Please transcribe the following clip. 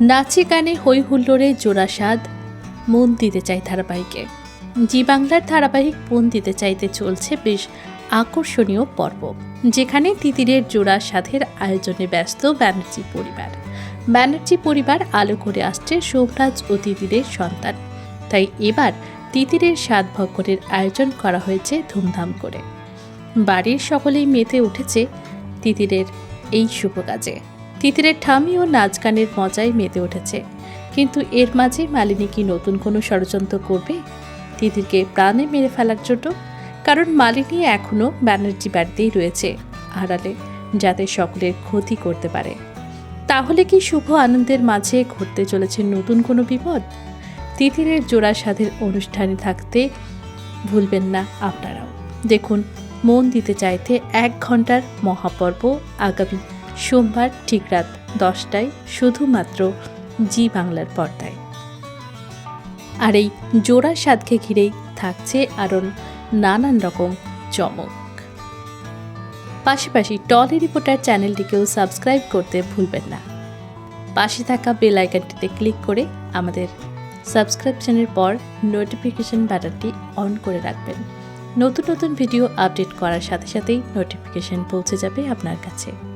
নাচে গানে হই হুল্লোড়ে জোড়া স্বাদ, মন দিতে চাই ধারাবাহিকে। জি বাংলার ধারাবাহিক মন দিতে চাইতে চলছে বেশ আকর্ষণীয় পর্ব, যেখানে তিতিরের জোড়া স্বাদের আয়োজনে ব্যস্ত ব্যানার্জি পরিবার। ব্যানার্জি পরিবার আলো করে আসছে সোমরাজ ও তিতিরের সন্তান। তাই এবার তিতিরের স্বাদ ভক্ষণের আয়োজন করা হয়েছে ধুমধাম করে। বাড়ির সকলেই মেতে উঠেছে তিতিরের এই শুভ কাজে। তিতিরের ঠামি ও নাচ গানের মজায় মেতে উঠেছে। কিন্তু এর মাঝে মালিনী কি নতুন কোনো ষড়যন্ত্র করবে? তিতিরকে প্রাণে মেরে ফেলার জন্য? কারণ মালিনী এখনও ব্যানার্জি বাড়িতেই রয়েছে আড়ালে, যাতে সকলের ক্ষতি করতে পারে। তাহলে কি শুভ আনন্দের মাঝে ঘটতে চলেছে নতুন কোনো বিপদ? তিতিরের জোড়া সাধের অনুষ্ঠানে থাকতে ভুলবেন না আপনারাও। দেখুন, মন দিতে চাইতে এক ঘণ্টার মহাপর্ব আগামী সোমবার ঠিক রাত দশটায় শুধুমাত্র জি বাংলার পর্দায়। আর এই জোড়া স্বাদকে ঘিরেই থাকছে আরও নানান রকম চমক। পাশাপাশি টলি রিপোর্টার চ্যানেলটিকেও সাবস্ক্রাইব করতে ভুলবেন না। পাশে থাকা বেল আইকনটিতে ক্লিক করে আমাদের সাবস্ক্রিপশনের পর নোটিফিকেশন বাটনটি অন করে রাখবেন। নতুন নতুন ভিডিও আপডেট করার সাথে সাথেই নোটিফিকেশন পৌঁছে যাবে আপনার কাছে।